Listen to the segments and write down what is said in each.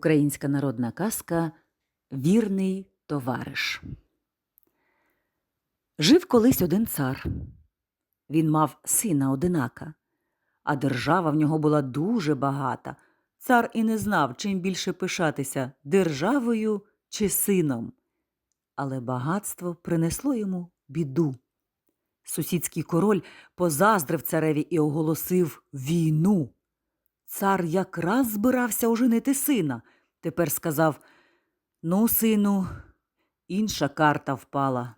Українська народна казка Вірний товариш. Жив колись один цар. Він мав сина одинака, а держава в нього була дуже багата. Цар і не знав, чим більше пишатися державою чи сином. Але багатство принесло йому біду. Сусідський король позаздрив цареві і оголосив війну. Цар якраз збирався оженити сина. Тепер сказав Ну, сину, інша карта впала.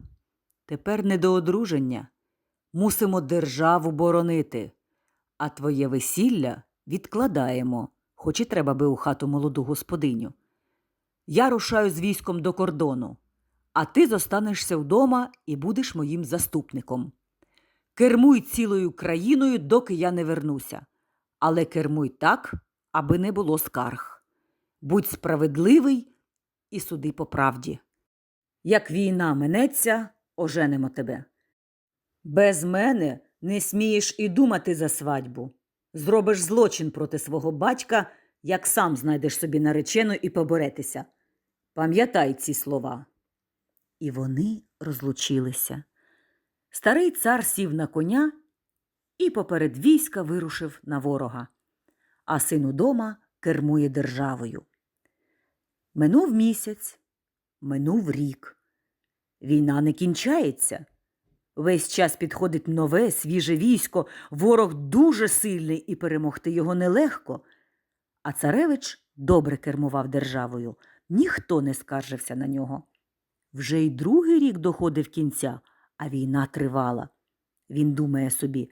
Тепер не до одруження. Мусимо державу боронити, а твоє весілля відкладаємо, хоч і треба би у хату молоду господиню. Я рушаю з військом до кордону, а ти зостанешся вдома і будеш моїм заступником. Кермуй цілою країною, доки я не вернуся, але кермуй так, аби не було скарг. Будь справедливий і суди по правді. Як війна минеться, оженимо тебе. Без мене не смієш і думати за свадьбу. Зробиш злочин проти свого батька, як сам знайдеш собі наречену і поборетеся. Пам'ятай ці слова. І вони розлучилися. Старий цар сів на коня і поперед війська вирушив на ворога, а син удома кермує державою. Минув місяць, минув рік. Війна не кінчається. Весь час підходить нове, свіже військо, ворог дуже сильний і перемогти його нелегко. А царевич добре кермував державою, ніхто не скаржився на нього. Вже й другий рік доходив кінця, а війна тривала. Він думає собі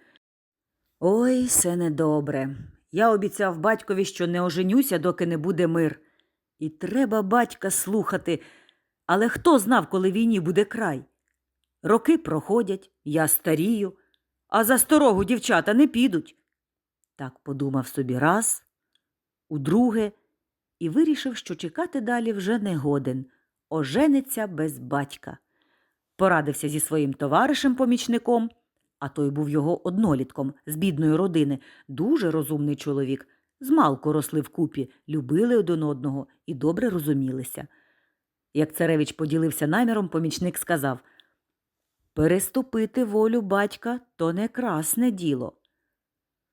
Ой, це недобре. Я обіцяв батькові, що не оженюся, доки не буде мир. І треба батька слухати. Але хто знав, коли війні буде край? Роки проходять, я старію, а за старогу дівчата не підуть. Так подумав собі раз, удруге, і вирішив, що чекати далі вже не годен, ожениться без батька. Порадився зі своїм товаришем-помічником, а той був його однолітком з бідної родини, дуже розумний чоловік. Змалку росли вкупі, любили один одного і добре розумілися. Як царевич поділився наміром, помічник сказав Переступити волю батька то не красне діло.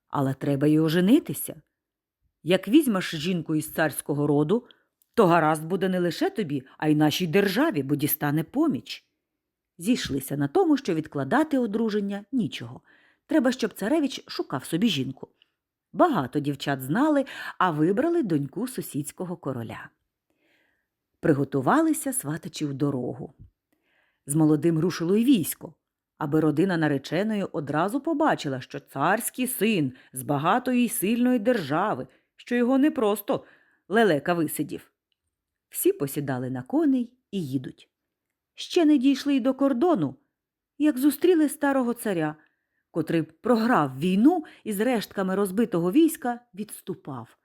Але треба й оженитися. Як візьмеш жінку із царського роду, то гаразд буде не лише тобі, а й нашій державі, бо дістане поміч. Зійшлися на тому, що відкладати одруження нічого. Треба, щоб царевич шукав собі жінку. Багато дівчат знали, а вибрали доньку сусідського короля. Приготувалися сватачі в дорогу. З молодим рушило й військо, аби родина нареченої одразу побачила, що царський син з багатої й сильної держави, що його не просто лелека висидів. Всі посідали на коней і їдуть. Ще не дійшли й до кордону, як зустріли старого царя, котрий програв війну і з рештками розбитого війська відступав.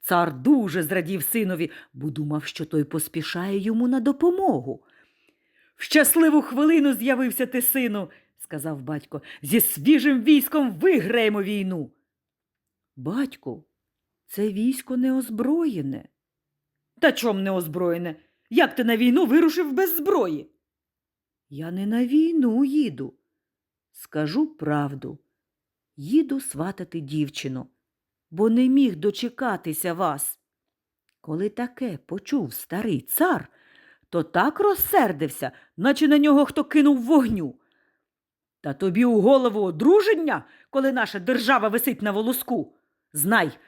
Цар дуже зрадів синові, бо думав, що той поспішає йому на допомогу. В щасливу хвилину з'явився ти, сину, сказав батько. Зі свіжим військом виграємо війну. Батьку, це військо не озброєне. Та чом не озброєне? Як ти на війну вирушив без зброї? Я не на війну їду. Скажу правду. Їду сватати дівчину, бо не міг дочекатися вас. Коли таке почув старий цар, то так розсердився, наче на нього хто кинув вогню. Та тобі у голову одруження, коли наша держава висить на волоску. Знай,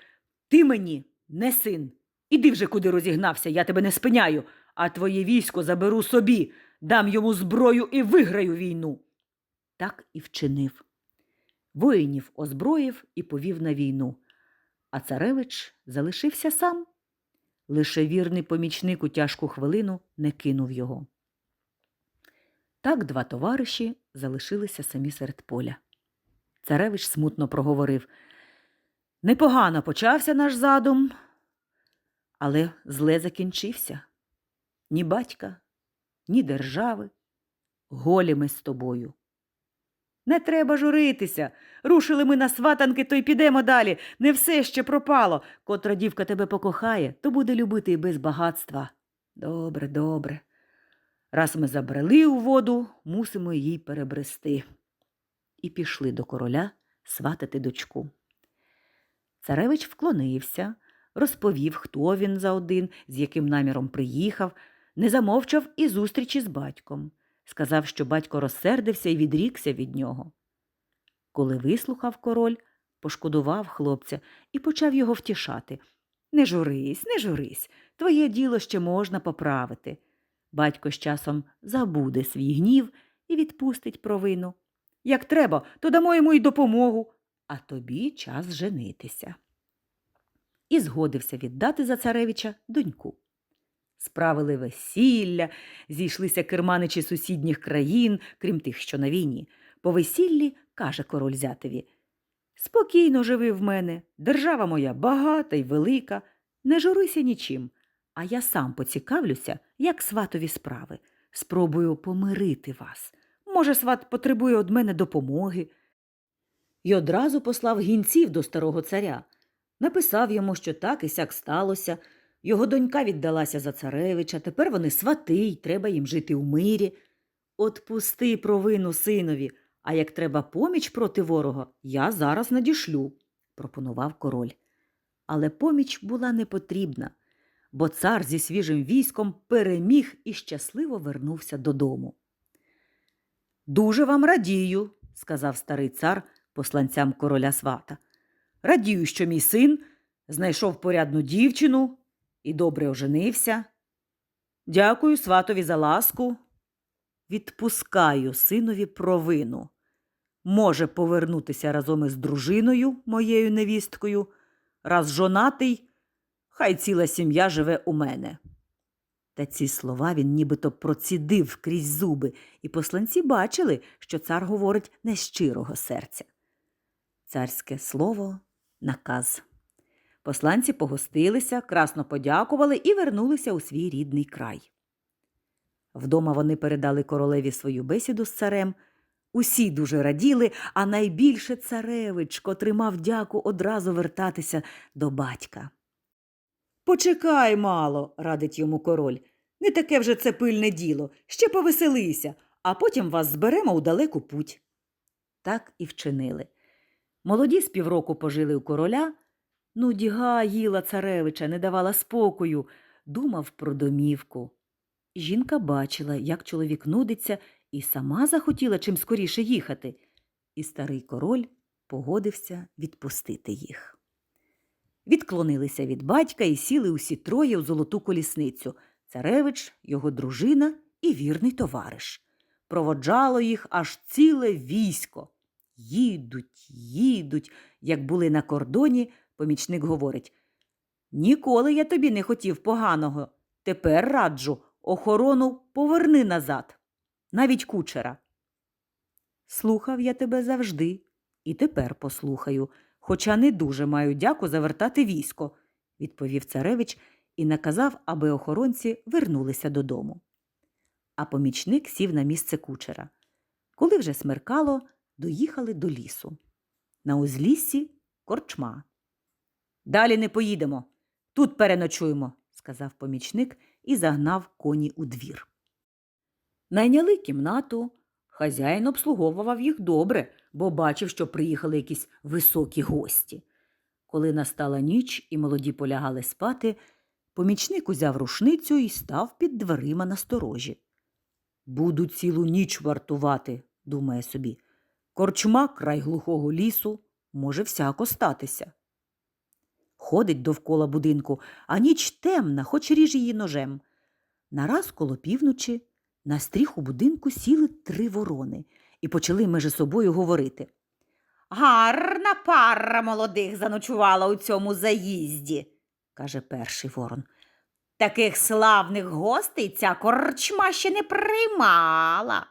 ти мені не син. Іди вже куди розігнався, я тебе не спиняю, а твоє військо заберу собі, дам йому зброю і виграю війну. Так і вчинив. Воїнів озброїв і повів на війну, а царевич залишився сам. Лише вірний помічник у тяжку хвилину не кинув його. Так два товариші залишилися самі серед поля. Царевич смутно проговорив Непогано почався наш задум, але зле закінчився. Ні батька, ні держави, голі ми з тобою. Не треба журитися. Рушили ми на сватанки, то й підемо далі. Не все ще пропало. Котра дівка тебе покохає, то буде любити і без багатства. Добре, добре. Раз ми забрели у воду, мусимо її перебрести. І пішли до короля сватати дочку. Царевич вклонився, розповів, хто він за один, з яким наміром приїхав, не замовчав і зустрічі з батьком. Сказав, що батько розсердився і відрікся від нього. Коли вислухав король, пошкодував хлопця і почав його втішати. Не журись, не журись, твоє діло ще можна поправити. Батько з часом забуде свій гнів і відпустить провину. Як треба, то дамо йому й допомогу, а тобі час женитися. І згодився віддати за царевича доньку. Справили весілля, зійшлися керманичі сусідніх країн, крім тих, що на війні. По весіллі каже король зятеві Спокійно живи в мене, держава моя багата й велика, не журися нічим, а я сам поцікавлюся, як сватові справи. Спробую помирити вас. Може, сват потребує од мене допомоги. І одразу послав гінців до старого царя. Написав йому, що так і сяк сталося. Його донька віддалася за царевича, тепер вони свати, й треба їм жити у мирі. Отпусти провину синові, а як треба поміч проти ворога, я зараз надішлю, пропонував король. Але поміч була не потрібна, бо цар зі свіжим військом переміг і щасливо вернувся додому. Дуже вам радію, сказав старий цар посланцям короля свата. Радію, що мій син знайшов порядну дівчину і добре оженився. Дякую сватові за ласку. Відпускаю синові провину. Може повернутися разом із дружиною, моєю невісткою. Раз жонатий, хай ціла сім'я живе у мене. Та ці слова він нібито процідив крізь зуби, і посланці бачили, що цар говорить не з щирого серця. Царське слово наказ. Посланці погостилися, красно подякували і вернулися у свій рідний край. Вдома вони передали королеві свою бесіду з царем. Усі дуже раділи, а найбільше царевич, котрий мав дяку одразу вертатися до батька. Почекай мало, радить йому король. Не таке вже це пильне діло. Ще повеселися, а потім вас зберемо у далеку путь. Так і вчинили. Молоді з півроку пожили у короля. Ну, діга їла царевича, не давала спокою, думав про домівку. Жінка бачила, як чоловік нудиться, і сама захотіла чим скоріше їхати, і старий король погодився відпустити їх. Відклонилися від батька і сіли усі троє у золоту колісницю царевич, його дружина і вірний товариш. Проводжало їх аж ціле військо. Їдуть, їдуть, як були на кордоні, помічник говорить. Ніколи я тобі не хотів поганого. Тепер раджу, охорону поверни назад, навіть кучера. Слухав я тебе завжди, і тепер послухаю, хоча не дуже маю дяку завертати військо, відповів царевич і наказав, аби охоронці вернулися додому. А помічник сів на місце кучера. Коли вже смеркало, доїхали до лісу. На узліссі корчма. Далі не поїдемо. Тут переночуємо, сказав помічник і загнав коні у двір. Найняли кімнату. Хазяїн обслуговував їх добре, бо бачив, що приїхали якісь високі гості. Коли настала ніч і молоді полягали спати, помічник узяв рушницю і став під дверима на сторожі. Буду цілу ніч вартувати, думає собі. Корчма край глухого лісу може всяко статися. Ходить довкола будинку, а ніч темна, хоч ріж її ножем. Нараз коло півночі на стріх у будинку сіли три ворони і почали межи собою говорити. Гарна пара молодих заночувала у цьому заїзді, каже перший ворон. Таких славних гостей ця корчма ще не приймала.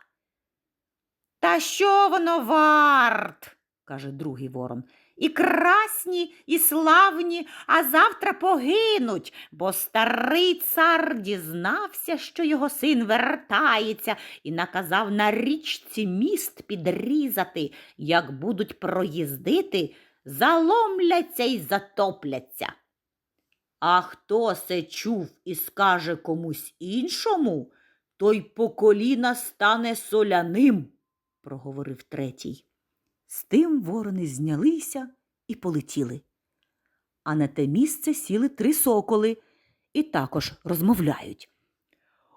Та що воно варт? каже другий ворон. І красні, і славні, а завтра погинуть, бо старий цар дізнався, що його син вертається, і наказав на річці міст підрізати. Як будуть проїздити, заломляться й затопляться. А хто се чув і скаже комусь іншому, той по коліна стане соляним, проговорив третій. З тим ворони знялися і полетіли. А на те місце сіли три соколи і також розмовляють.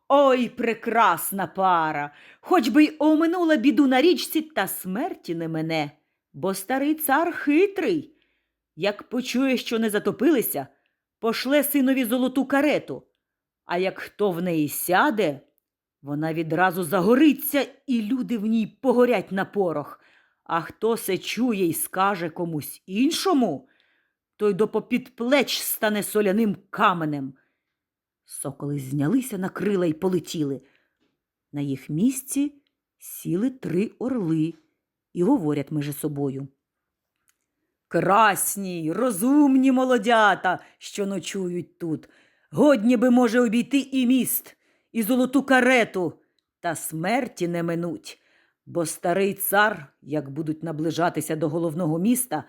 Ой, прекрасна пара! Хоч би й оминула біду на річці, та смерті не мене, бо старий цар хитрий. Як почує, що не затопилися, пошле синові золоту карету, а як хто в неї сяде, вона відразу загориться, і люди в ній погорять на порох. А хто се чує й скаже комусь іншому, той до попід плеч стане соляним каменем. Соколи знялися на крила й полетіли. На їх місці сіли три орли і говорять між собою. Красні, розумні молодята, що ночують тут. Годні би може обійти і міст, і золоту карету, та смерті не минуть. Бо старий цар, як будуть наближатися до головного міста,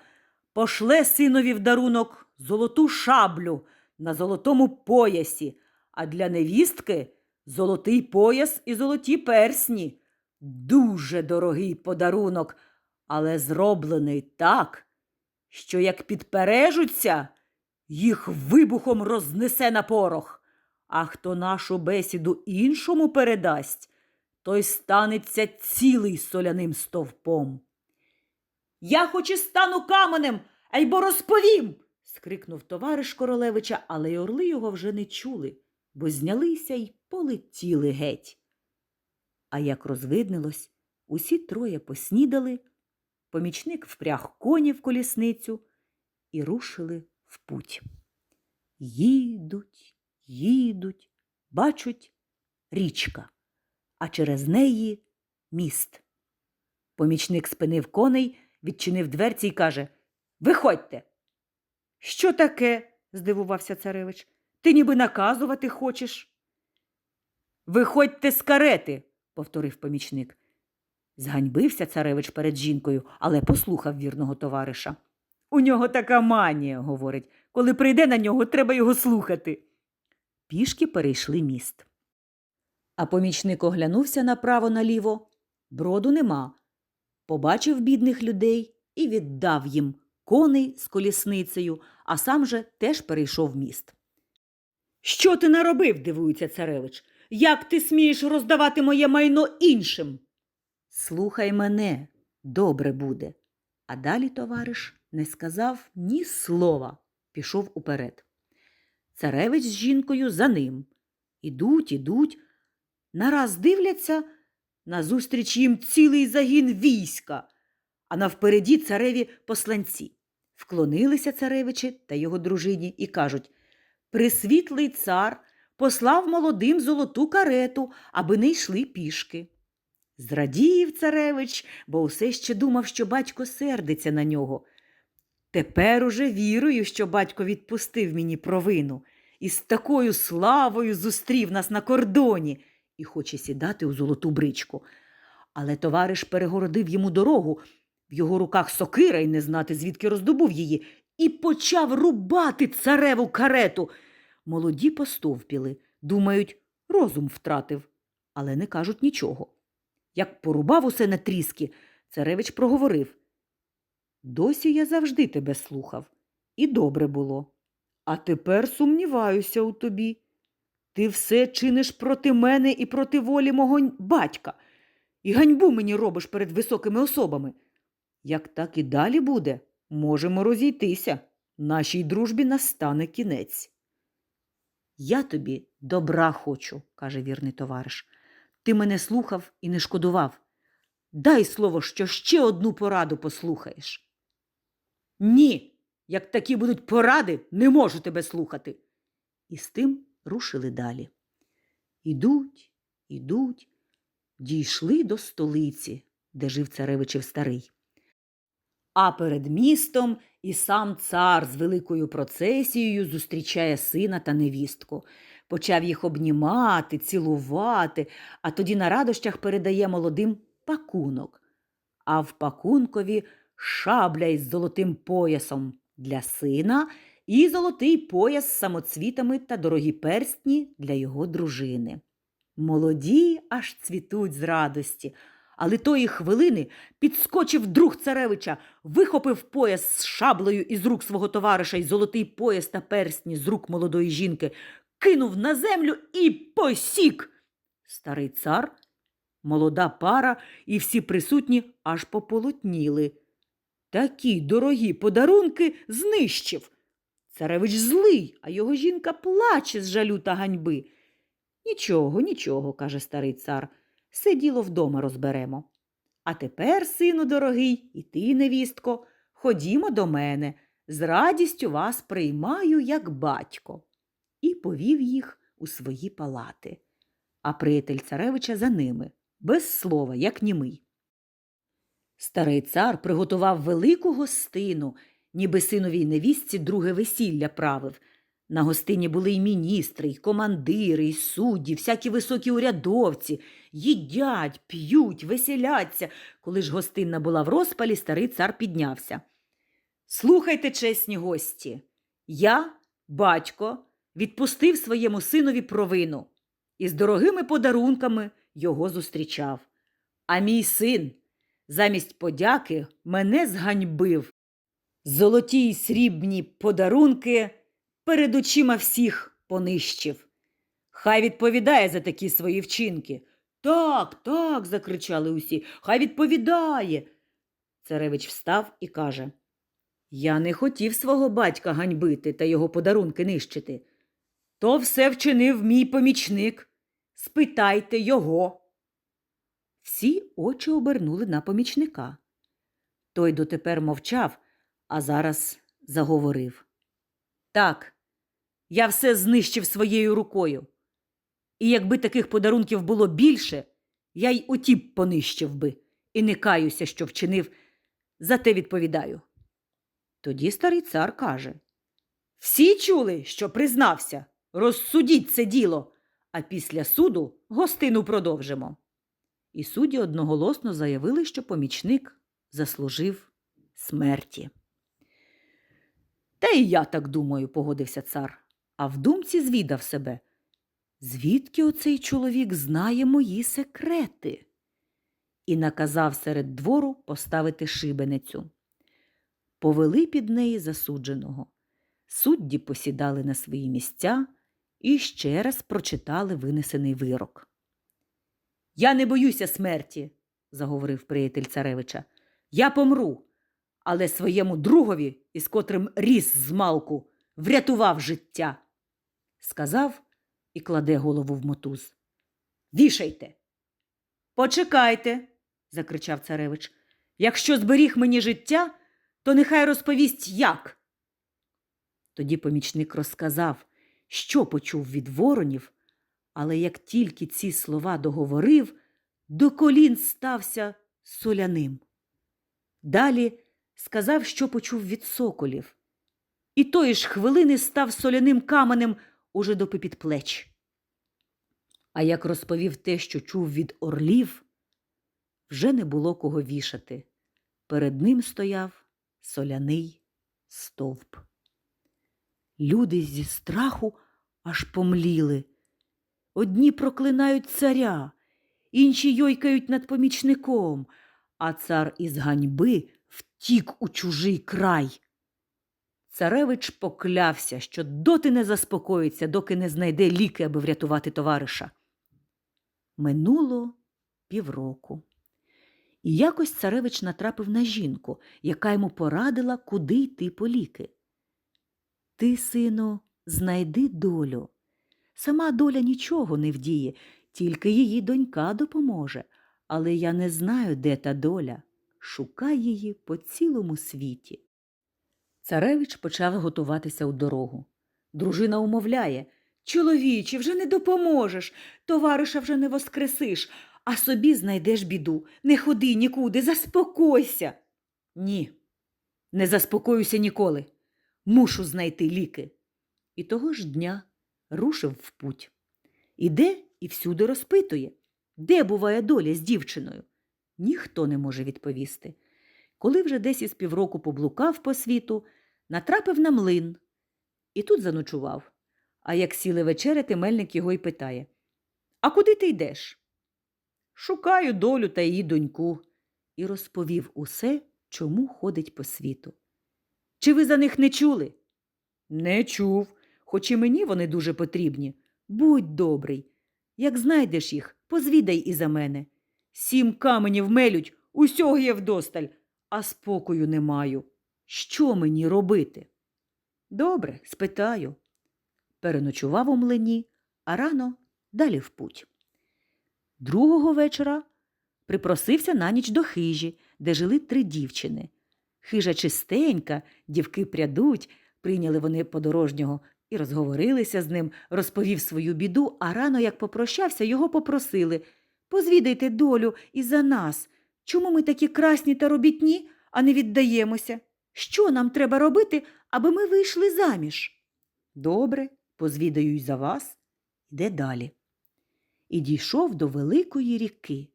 пошле синові в дарунок золоту шаблю на золотому поясі, а для невістки золотий пояс і золоті персні. Дуже дорогий подарунок, але зроблений так, що як підпережуться, їх вибухом рознесе на порох. А хто нашу бесіду іншому передасть, той станеться цілий соляним стовпом. Я хоч і стану каменем, а бо розповім. скрикнув товариш королевича, але й орли його вже не чули, бо знялися й полетіли геть. А як розвиднилось, усі троє поснідали, помічник впряг коні в колісницю і рушили в путь. Їдуть, їдуть, бачать річка, а через неї міст. Помічник спинив коней, відчинив дверці і каже Виходьте. Що таке? здивувався царевич. Ти ніби наказувати хочеш. Виходьте з карети, повторив помічник. Зганьбився царевич перед жінкою, але послухав вірного товариша. У нього така манія, говорить, коли прийде на нього, треба його слухати. Пішки перейшли міст. А помічник оглянувся направо наліво. Броду нема. Побачив бідних людей і віддав їм коней з колісницею, а сам же теж перейшов міст. Що ти наробив? дивується царевич. Як ти смієш роздавати моє майно іншим? Слухай мене, добре буде. А далі товариш не сказав ні слова, пішов уперед. Царевич з жінкою за ним. Ідуть, ідуть, нараз дивляться, назустріч їм цілий загін війська, а навпереді цареві посланці. Вклонилися царевичі та його дружині і кажуть Присвітлий цар послав молодим золоту карету, аби не йшли пішки. Зрадів царевич, бо усе ще думав, що батько сердиться на нього. Тепер уже вірую, що батько відпустив мені провину і з такою славою зустрів нас на кордоні і хоче сідати у золоту бричку. Але товариш перегородив йому дорогу, в його руках сокира й не знати, звідки роздобув її, і почав рубати цареву карету. Молоді постовпіли, думають, розум втратив, але не кажуть нічого. Як порубав усе на тріски, царевич проговорив Досі я завжди тебе слухав, і добре було. А тепер сумніваюся у тобі. Ти все чиниш проти мене і проти волі мого батька, і ганьбу мені робиш перед високими особами. Як так і далі буде, можемо розійтися. Нашій дружбі настане кінець. Я тобі добра хочу, каже вірний товариш. Ти мене слухав і не шкодував. Дай слово, що ще одну пораду послухаєш. Ні, як такі будуть поради, не можу тебе слухати. І з тим рушили далі. Ідуть, ідуть, дійшли до столиці, де жив царевичів старий. А перед містом і сам цар з великою процесією зустрічає сина та невістку. Почав їх обнімати, цілувати, а тоді на радощах передає молодим пакунок. А в пакункові шабля із золотим поясом для сина і золотий пояс з самоцвітами та дорогі перстні для його дружини. Молоді аж цвітуть з радості, але тої хвилини підскочив друг царевича, вихопив пояс з шаблею із рук свого товариша й золотий пояс та перстні з рук молодої жінки, кинув на землю і посік. Старий цар, молода пара і всі присутні аж пополотніли. Такі дорогі подарунки знищив. Царевич злий, а його жінка плаче з жалю та ганьби. Нічого, нічого, каже старий цар, все діло вдома розберемо. А тепер, сину дорогий, і ти, невістко, ходімо до мене, з радістю вас приймаю, як батько. І повів їх у свої палати. А приятель царевича за ними, без слова, як німий. Старий цар приготував велику гостину, ніби синовій невістці друге весілля правив. На гостині були й міністри, й командири, й судді, всякі високі урядовці, їдять, п'ють, веселяться. Коли ж гостинна була в розпалі, старий цар піднявся. Слухайте, чесні гості, я, батько, відпустив своєму синові провину і з дорогими подарунками його зустрічав. А мій син замість подяки мене зганьбив. Золоті й срібні подарунки перед очима всіх понищив. Хай відповідає за такі свої вчинки. Так, так, закричали усі. Хай відповідає. Царевич встав і каже Я не хотів свого батька ганьбити та його подарунки нищити. То все вчинив мій помічник. Спитайте його. Всі очі обернули на помічника. Той дотепер мовчав, а зараз заговорив. Так, я все знищив своєю рукою. І якби таких подарунків було більше, я й оті б понищив би, і не каюся, що вчинив, зате відповідаю. Тоді старий цар каже Всі чули, що признався, розсудіть це діло, а після суду гостину продовжимо. І судді одноголосно заявили, що помічник заслужив смерті. Та і я так думаю, погодився цар, а в думці звідав себе. Звідки оцей чоловік знає мої секрети? І наказав серед двору поставити шибеницю. Повели під неї засудженого. Судді посідали на свої місця і ще раз прочитали винесений вирок. Я не боюся смерті, заговорив приятель царевича. Я помру, але своєму другові, із котрим ріс з малку, врятував життя. Сказав і кладе голову в мотуз. Вішайте. Почекайте, закричав царевич. Якщо зберіг мені життя, то нехай розповість як. Тоді помічник розказав, що почув від воронів, але як тільки ці слова договорив, до колін стався соляним. Далі сказав, що почув від соколів, і тої ж хвилини став соляним каменем уже до під плеч. А як розповів те, що чув від орлів, вже не було кого вішати. Перед ним стояв соляний стовп. Люди зі страху аж помліли. Одні проклинають царя, інші йойкають над помічником, а цар із ганьби втік у чужий край. Царевич поклявся, що доти не заспокоїться, доки не знайде ліки, аби врятувати товариша. Минуло півроку. І якось царевич натрапив на жінку, яка йому порадила, куди йти по ліки. Ти, сину, знайди долю. Сама доля нічого не вдіє, тільки її донька допоможе. Але я не знаю, де та доля. Шукай її по цілому світі. Царевич почав готуватися у дорогу. Дружина умовляє Чоловіче, вже не допоможеш, товариша вже не воскресиш, а собі знайдеш біду. Не ходи нікуди, заспокойся. Ні, Не заспокоюся ніколи. Мушу знайти ліки. І того ж дня рушив в путь. Іде і всюди розпитує, де буває доля з дівчиною. Ніхто не може відповісти. Коли вже десь із півроку поблукав по світу, натрапив на млин і тут заночував. А як сіли вечеряти, мельник його й питає А куди ти йдеш? Шукаю долю та її доньку. І розповів усе, чому ходить по світу. Чи ви за них не чули? Не чув, хоч і мені вони дуже потрібні. Будь добрий. Як знайдеш їх, позвідай і за мене. Сім каменів мелють, усього є вдосталь, а спокою не маю. Що мені робити? Добре, спитаю. Переночував у млині, а рано далі в путь. Другого вечора припросився на ніч до хижі, де жили три дівчини. Хижа чистенька, дівки прядуть, прийняли вони подорожнього і розговорилися з ним, розповів свою біду, а рано, як попрощався, його попросили Позвідайте долю і за нас. Чому ми такі красні та робітні, а не віддаємося? Що нам треба робити, аби ми вийшли заміж? Добре, позвідаю й за вас. Іде далі. І дійшов до великої ріки.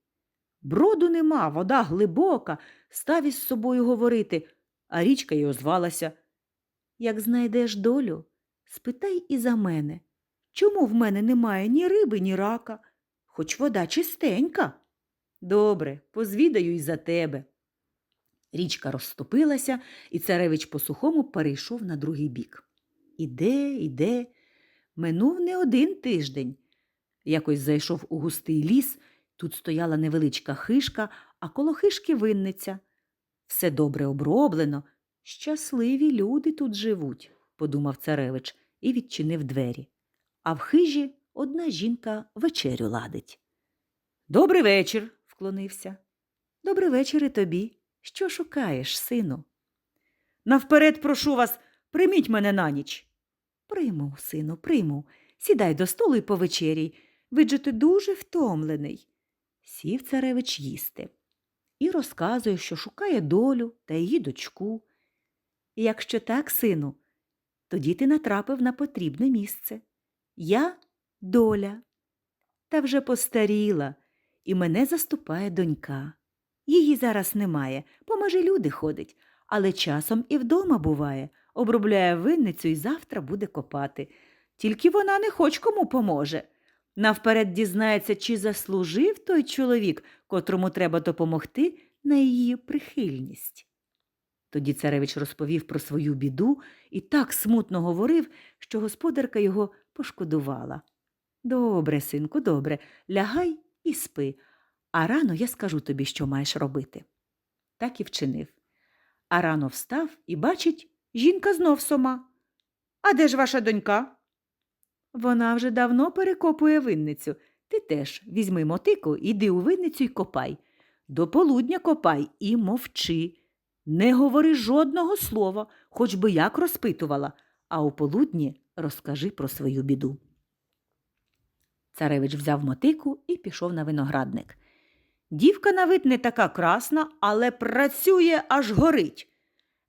Броду нема, вода глибока, став із собою говорити, а річка й озвалася. Як знайдеш долю, спитай і за мене. Чому в мене немає ні риби, ні рака, хоч вода чистенька? Добре, позвідаю й за тебе. Річка розступилася, і царевич по сухому перейшов на другий бік. Іде, іде, минув не один тиждень. Якось зайшов у густий ліс, тут стояла невеличка хишка, а коло хишки винниця. Все добре оброблено, щасливі люди тут живуть, подумав царевич і відчинив двері. А в хижі одна жінка вечерю ладить. Добрий вечір, вклонився. Добрий вечір і тобі. Що шукаєш, сину? Навперед прошу вас, прийміть мене на ніч. Прийму, сину, прийму. Сідай до столу і повечерій. Видже ти дуже втомлений. Сів царевич їсти і розказує, що шукає долю та її дочку. Якщо так, сину, тоді ти натрапив на потрібне місце. Я доля. Та вже постаріла, і мене заступає донька. Її зараз немає, поможе люди ходить, але часом і вдома буває, обробляє винницю і завтра буде копати. Тільки вона не хоч кому поможе. Навперед дізнається, чи заслужив той чоловік, котрому треба допомогти, на її прихильність. Тоді царевич розповів про свою біду і так смутно говорив, що господарка його пошкодувала. Добре, синку, добре, лягай і спи, а рано я скажу тобі, що маєш робити. Так і вчинив. А рано встав і бачить, жінка знов сома. А де ж ваша донька? Вона вже давно перекопує винницю. Ти теж візьми мотику, іди у винницю й копай. До полудня копай і мовчи. Не говори жодного слова, хоч би як розпитувала, а у полудні розкажи про свою біду. Царевич взяв мотику і пішов на виноградник. Дівка на вид не така красна, але працює аж горить.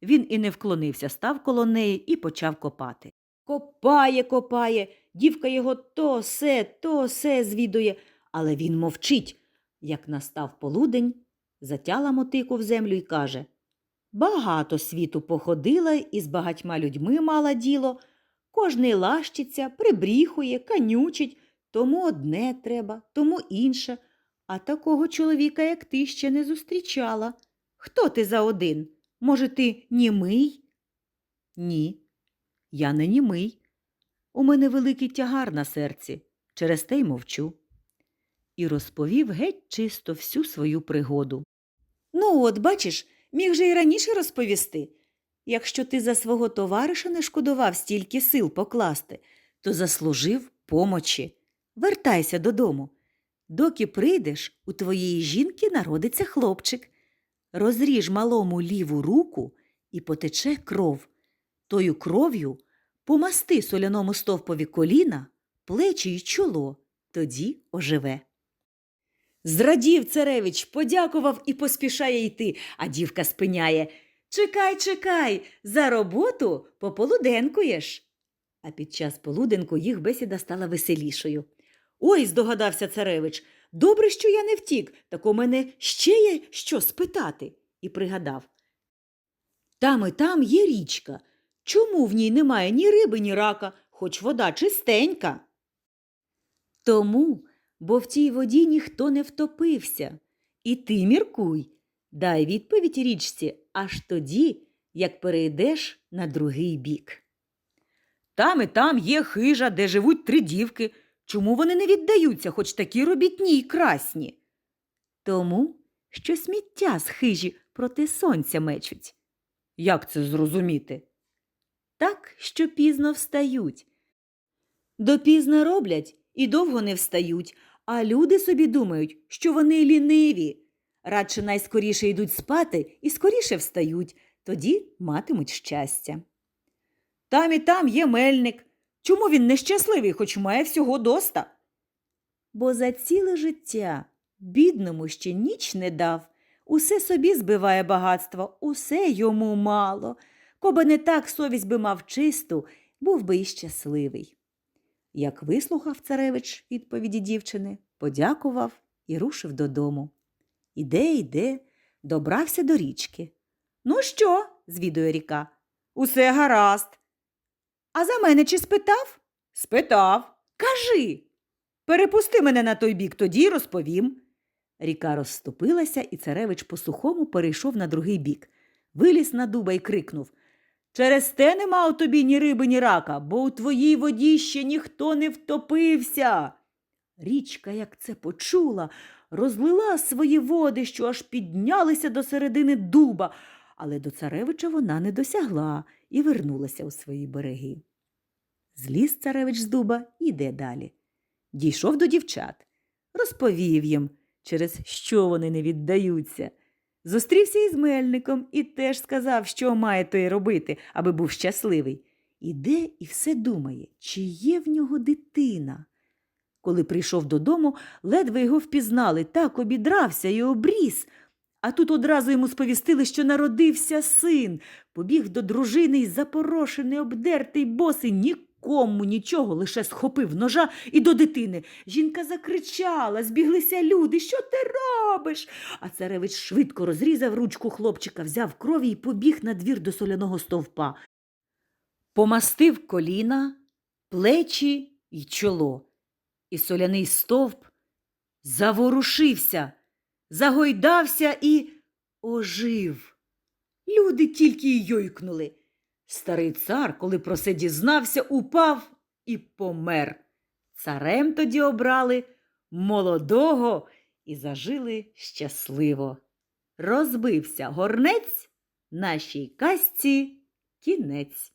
Він і не вклонився, став коло неї і почав копати. Копає, копає, дівка його то се, то се звідує, але він мовчить. Як настав полудень, затяла мотику в землю і каже Багато світу походила і з багатьма людьми мала діло. Кожний лащиться, прибріхує, канючить, тому одне треба, тому інше. А такого чоловіка, як ти, ще не зустрічала. Хто ти за один? Може, ти німий? Ні, я не німий. У мене великий тягар на серці, через те й мовчу. І розповів геть чисто всю свою пригоду. Ну, от, бачиш, міг же й раніше розповісти. Якщо ти за свого товариша не шкодував стільки сил покласти, то заслужив помочі. Вертайся додому. Доки прийдеш, у твоєї жінки народиться хлопчик. Розріж малому ліву руку і потече кров. Тою кров'ю помасти соляному стовпові коліна, плечі й чоло, тоді оживе. Зрадів царевич, подякував і поспішає йти, а дівка спиняє. Чекай, чекай, за роботу пополуденкуєш. А під час полуденку їх бесіда стала веселішою. Ой, здогадався царевич, добре, що я не втік, так у мене ще є що спитати. І пригадав. Там і там є річка. Чому в ній немає ні риби, ні рака, хоч вода чистенька? Тому, бо в тій воді ніхто не втопився. І ти міркуй, дай відповідь річці аж тоді, як перейдеш на другий бік. Там і там є хижа, де живуть три дівки. Чому вони не віддаються, хоч такі робітні й красні? Тому, що сміття з хижі проти сонця мечуть. Як це зрозуміти? Так, що пізно встають. Допізно роблять і довго не встають, а люди собі думають, що вони ліниві. Радше найскоріше йдуть спати і скоріше встають, тоді матимуть щастя. Там і там є мельник. Чому він нещасливий, хоч має всього доста? Бо за ціле життя бідному ще ніч не дав. Усе собі збиває багатство, усе йому мало. Коби не так совість би мав чисту, був би і щасливий. Як вислухав царевич відповіді дівчини, подякував і рушив додому. Іде, йде, добрався до річки. Ну що? звідує ріка. Усе гаразд. А за мене чи спитав? Спитав. Кажи. Перепусти мене на той бік, тоді розповім. Ріка розступилася, і царевич по сухому перейшов на другий бік. Виліз на дуба й крикнув Через те нема у тобі ні риби, ні рака, бо у твоїй воді ще ніхто не втопився. Річка, як це почула, розлила свої води, що аж піднялися до середини дуба, але до царевича вона не досягла і вернулася у свої береги. Зліз царевич з дуба і йде далі. Дійшов до дівчат, розповів їм, через що вони не віддаються. Зустрівся із мельником і теж сказав, що має той робити, аби був щасливий. Іде і все думає, чи є в нього дитина. Коли прийшов додому, ледве його впізнали, так обідрався і обріз. А тут одразу йому сповістили, що народився син. Побіг до дружини й запорошений, обдертий босий, нікому нічого, лише схопив ножа і до дитини. Жінка закричала, збіглися люди. Що ти робиш? А царевич швидко розрізав ручку хлопчика, взяв крові і побіг на двір до соляного стовпа. Помастив коліна, плечі й чоло. І соляний стовп заворушився, загойдався і ожив. Люди тільки й йойкнули. Старий цар, коли про це дізнався, упав і помер. Царем тоді обрали молодого і зажили щасливо. Розбився горнець нашій казці кінець.